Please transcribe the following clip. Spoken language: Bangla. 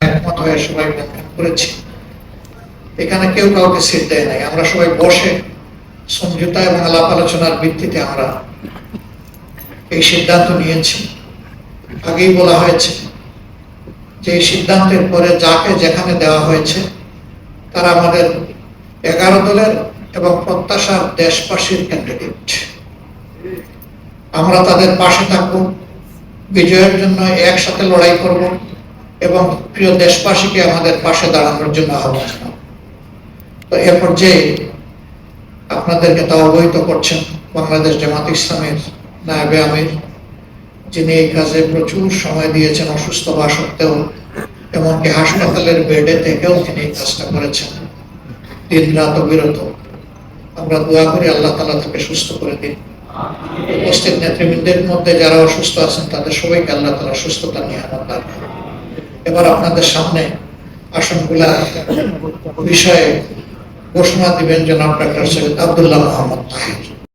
একমত হয়ে সবাই করেছি। এখানে কেউ কাউকে সিট দেয় নাই। আমরা সবাই বসে সমঝোতা এবং আলাপ আলোচনার ভিত্তিতে আমরা এই সিদ্ধান্ত নিয়েছি। আগেই বলা হয়েছে যে সিদ্ধান্তের পরে যাকে যেখানে দেওয়া হয়েছে, তারা আমাদের এগারো দলের এবং প্রত্যাশার দেশবাসীর ক্যান্ডিডেট আমরা তাদের পাশে থাকব। বিজয়ের জন্য একসাথে লড়াই করব। এবং প্রিয় দেশবাসীকে আমাদের পাশে দাঁড়ানোর জন্য আহ্বান জানাব তো এ পর্যায়ে আপনাদেরকে তা অবহিত করছেন বাংলাদেশ জামাত ইসলামের নায়বে আমির, যিনি এই কাজে প্রচুর সময় দিয়েছেন, অসুস্থ হওয়া সত্ত্বেও, এমনকি হাসপাতালের বেডে থেকেও তিনি এই কাজটা করেছেন। দিন রাত অবিরত। আমরা দোয়া করি আল্লাহ তালা তাকে সুস্থ করে দিন। উপস্থিত নেতৃবৃন্দের মধ্যে যারা অসুস্থ আছেন, তাদের সবাইকে আল্লাহ তালা সুস্থতা নিয়ে করুন। এবার আপনাদের সামনে আসনগুলা বিষয়ে ঘোষণা দিবেন জনাব ডাক্তার সৈয়দ আবদুল্লাহ মোহাম্মদ তাহির।